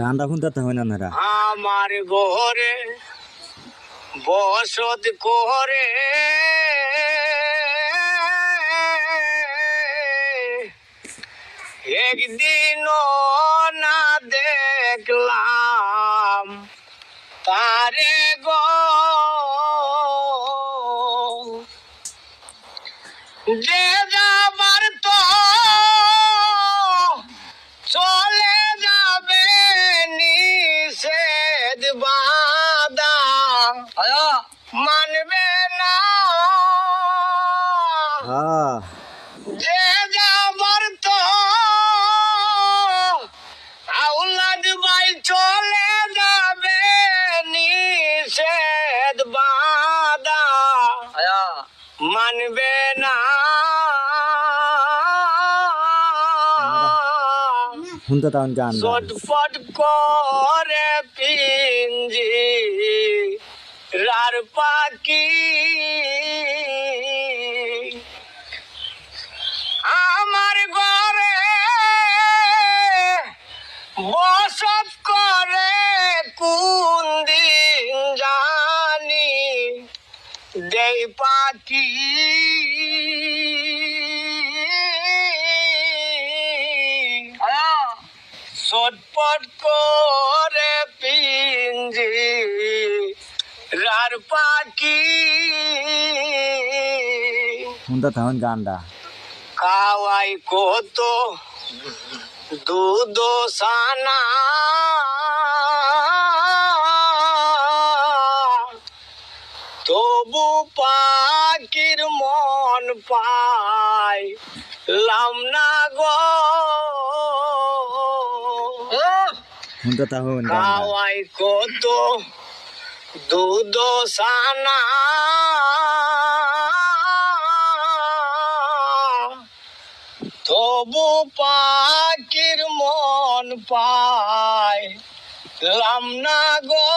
গানটা শুনতে হয় না নারা আমার ঘরে বসত করে। একদিন না দেখলাম তারে গো। যে যাবার তো মানবে না। হ্যাঁ। যে যাবার তো আউলাদ ভাই চলে যাবে নিষেধ বাদা মানবে না। শুনতে তখন গান চটপট করে পিঞ্জি। পাখি। আমার ঘরে বসত করে কোন দিন জানি দেই পাখি। চটপট করে পাখি। শুনতে তখন গানটা। খাওয়াই কত দুধ সানা। তবু পাখির মন পায় লাম না গো। গানটা। কত দুধ সানা তবু পাখির মন পায় লাম না গো।